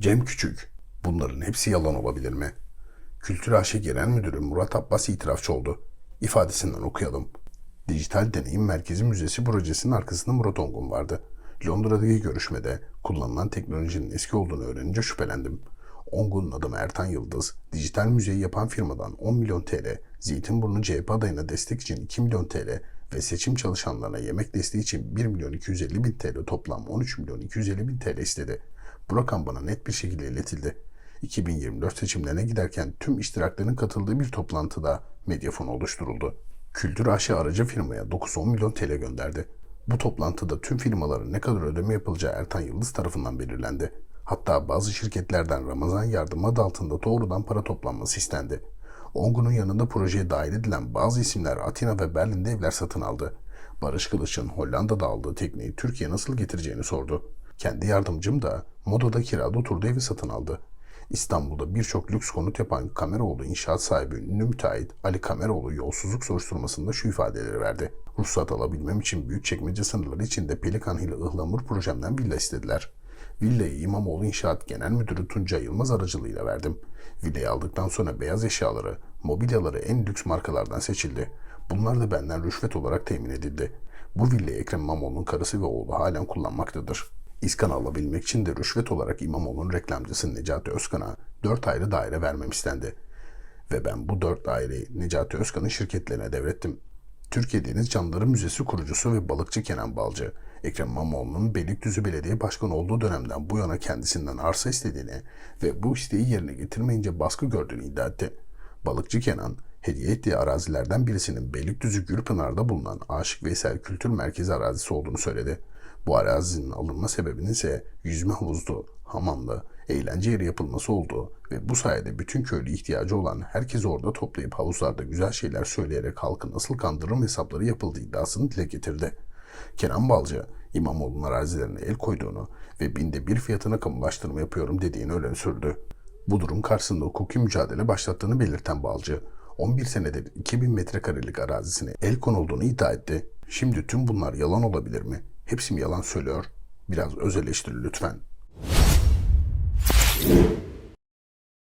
Cem Küçük. Bunların hepsi yalan olabilir mi? Kültür AŞ Genel Müdürü Murat Abbas itirafçı oldu. İfadesinden okuyalım. Dijital Deneyim Merkezi Müzesi projesinin arkasında Murat Ongun vardı. Londra'daki görüşmede kullanılan teknolojinin eski olduğunu öğrenince şüphelendim. Ongun'un adamı Ertan Yıldız, dijital müzeyi yapan firmadan 10 milyon TL, Zeytinburnu CHP adayına destek için 2 milyon TL ve seçim çalışanlarına yemek desteği için 1 milyon 250 bin TL toplam 13 milyon 250 bin TL istedi. Bu rakam bana net bir şekilde iletildi. 2024 seçimlerine giderken tüm iştiraklerin katıldığı bir toplantıda medyafon oluşturuldu. Kültür AŞ aracı firmaya 9-10 milyon TL gönderdi. Bu toplantıda tüm firmaların ne kadar ödeme yapılacağı Ertan Yıldız tarafından belirlendi. Hatta bazı şirketlerden Ramazan yardımı adı altında doğrudan para toplanması istendi. Ongun'un yanında projeye dahil edilen bazı isimler Atina ve Berlin'de evler satın aldı. Barış Kılıç'ın Hollanda'da aldığı tekneyi Türkiye nasıl getireceğini sordu. Kendi yardımcım da Moda'da kirada oturduğu evi satın aldı. İstanbul'da birçok lüks konut yapan Kameroğlu inşaat sahibi ünlü müteahhit Ali Kameroğlu yolsuzluk soruşturmasında şu ifadeleri verdi. Ruhsat alabilmem için Büyükçekmece sınırları içinde Pelikan Hili Ihlamur projemden villa istediler. Villayı İmamoğlu İnşaat Genel Müdürü Tuncay Yılmaz aracılığıyla verdim. Villayı aldıktan sonra beyaz eşyaları, mobilyaları en lüks markalardan seçildi. Bunlar da benden rüşvet olarak temin edildi. Bu villayı Ekrem İmamoğlu'nun karısı ve oğlu halen kullanmaktadır. İskan alabilmek için de rüşvet olarak İmamoğlu'nun reklamcısı Necati Özkan'a 4 ayrı daire vermem istendi. Ve ben bu 4 daireyi Necati Özkan'ın şirketlerine devrettim. Türkiye Deniz Canlıları Müzesi kurucusu ve balıkçı Kenan Balcı, Ekrem İmamoğlu'nun Beylikdüzü Belediye Başkanı olduğu dönemden bu yana kendisinden arsa istediğini ve bu isteği yerine getirmeyince baskı gördüğünü iddia etti. Balıkçı Kenan, hediye ettiği arazilerden birisinin Beylikdüzü Gürpınar'da bulunan Aşık Veysel Kültür Merkezi arazisi olduğunu söyledi. Bu arazinin alınma sebebinin ise yüzme havuzlu, hamamlı, eğlence yeri yapılması olduğu ve bu sayede bütün köylü ihtiyacı olan herkesi orada toplayıp havuzlarda güzel şeyler söyleyerek halkı nasıl kandırırım hesapları yapıldığı iddiasını dile getirdi. Kenan Balcı, İmamoğlu'nun arazilerine el koyduğunu ve binde bir fiyatına kamulaştırma yapıyorum dediğini öne sürdü. Bu durum karşısında hukuki mücadele başlattığını belirten Balcı, 11 senedir 2000 metrekarelik arazisine el konulduğunu iddia etti. Şimdi tüm bunlar yalan olabilir mi? Hepsi yalan söylüyor? Biraz öz eleştiri lütfen.